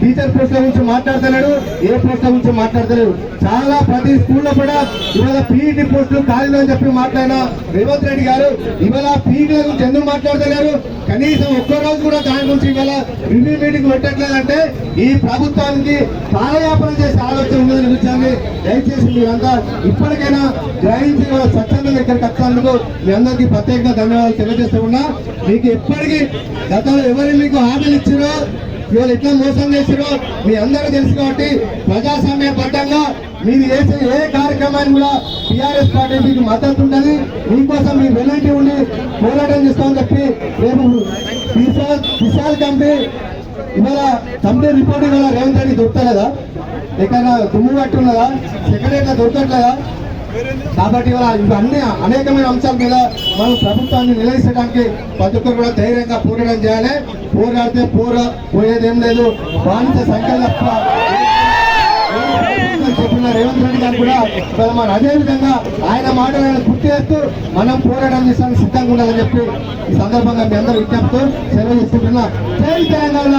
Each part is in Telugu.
టీచర్ పోస్టుల గురించి మాట్లాడతలేడు ఏ పోస్టుల గురించి మాట్లాడతలేడు. చాలా ప్రతి స్కూల్లో కూడా ఇవాళ పీఈటీ పోస్టులు ఖాళీ అని చెప్పి మాట్లాడిన రేవంత్ రెడ్డి గారు ఇవాళ పీఈటీల గురించి ఎందుకు మాట్లాడతలేరు? కనీసం ఒక్క రోజు కూడా దాని గురించి ఇవాళ రివ్యూ మీటింగ్ పెట్టట్లేదంటే ఈ ప్రభుత్వానికి కాలయాపన చేసే ఆలోచన ఉందని విషయాన్ని దయచేసి మీరంతా ఇప్పటికైనా గ్రహించి ఇవాళ స్వచ్ఛందంగా ఇక్కడికి వచ్చినందుకు మీ అందరికీ ప్రత్యేకంగా ధన్యవాదాలు తెలియజేస్తూ ఉన్నా. మీకు ఎప్పటికీ గతంలో ఎవరు మీకు హామీలు ఇచ్చారో ఇవాళ ఎట్లా మోసం చేసిరో మీ అందరూ తెలుసు కాబట్టి ప్రజాస్వామ్య బద్దంగా మీరు చేసే ఏ కార్యక్రమాన్ని కూడా టీఆర్ఎస్ పార్టీ మీకు మద్దతు ఉండదు మీకోసం మీరు వెనంటి ఉండి పోరాటం చేస్తామని చెప్పి రేపు విశాల్ కంపెనీ ఇవాళ కంపెనీ రిపోర్ట్ ఇవాళ రేవంత్ రెడ్డి దొరుకుతలేదా? ఎక్కడైనా తుమ్ము పట్టి ఉన్నదా సెక్రటరీలో దొరకట్లేదా? కాబట్టి ఇవాళ ఇవన్నీ అనేకమైన అంశాల మీద మనం ప్రభుత్వాన్ని నిలదీసడానికి ప్రతి ఒక్కరు కూడా ధైర్యంగా పోరాటం చేయాలి. పోరాడితే పోర పోయేదేం లేదు. బానిస సంఖ్యలు తప్ప చెప్పిన రేవంత్ రెడ్డి గారు కూడా ఇవాళ మనం అదే విధంగా ఆయన మాటలను గుర్తు చేస్తూ మనం పోరాటం చేసానికి సిద్ధంగా ఉండాలని చెప్పి ఈ సందర్భంగా మీ అందరూ విజ్ఞప్తితో సెలవు చేసుకుంటున్నా జై తెలంగాణ.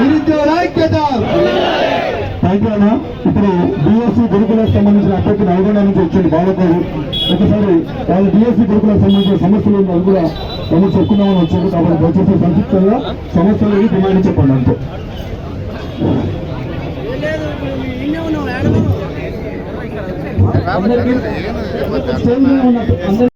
నిరుద్యోగ ఐక్యత. అన్న ఇప్పుడు డిఎస్సి గురుకులకు సంబంధించిన అభ్యర్థి నల్గొండ నుంచి వచ్చింది బాలకోడు ఒకసారి వాళ్ళ డిఎస్సి గురుకులకు సంబంధించిన సమస్యలు అది కూడా మనం చెప్పుకుందామని వచ్చారు కాబట్టి దయచేసి సంక్షిప్తంగా సమస్యలు డిమాండ్ చెప్పండి అంతే. అందరికీ